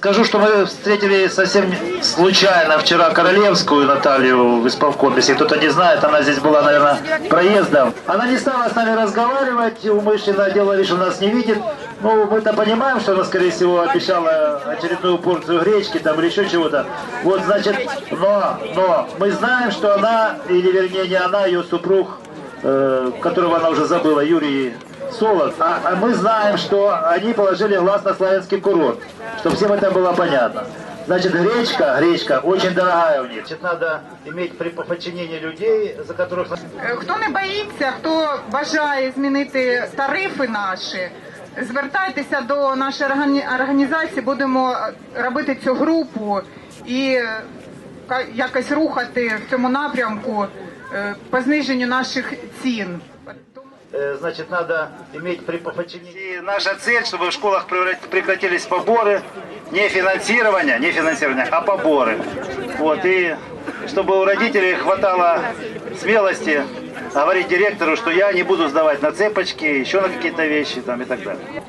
Скажу, что мы встретили совсем случайно вчера Королевскую Наталью в исполкоме. Если кто-то не знает, она здесь была, наверное, проездом. Она не стала с нами разговаривать, умышленно делала вид, что нас не видит. Ну, мы-то понимаем, что она, скорее всего, обещала очередную порцию гречки там или еще чего-то. Вот, значит, но, но, мы знаем, что она, или вернее не она, а ее супруг э, которого она уже забыла, Юрий Солод, а, а мы знаем, что они положили глаз на славянский курорт, чтобы всем это было понятно. Значит, гречка, гречка очень дорогая у них. Значит, надо иметь при подчинении людей, за которых... Е, Хто не боїться, хто бажає змінити тарифи наші, звертайтеся до нашої органі- організації, будемо е, робити цю групу і е, ка- якось рухати в цьому напрямку е, По зниженню наших цін. Э, Значит, надо иметь при подчинении... Наша цель, чтобы в школах прекратились поборы, не финансирование, не финансирование, а поборы. Вот, и чтобы у родителей хватало смелости говорить директору, что я не буду сдавать на цепочки, еще на какие-то вещи там и так далее.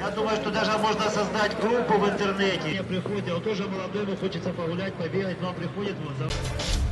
Я думаю, что даже можно создать группу в интернете. Приходит, он тоже молодой, ему хочется погулять, побегать, но приходит, вот, за-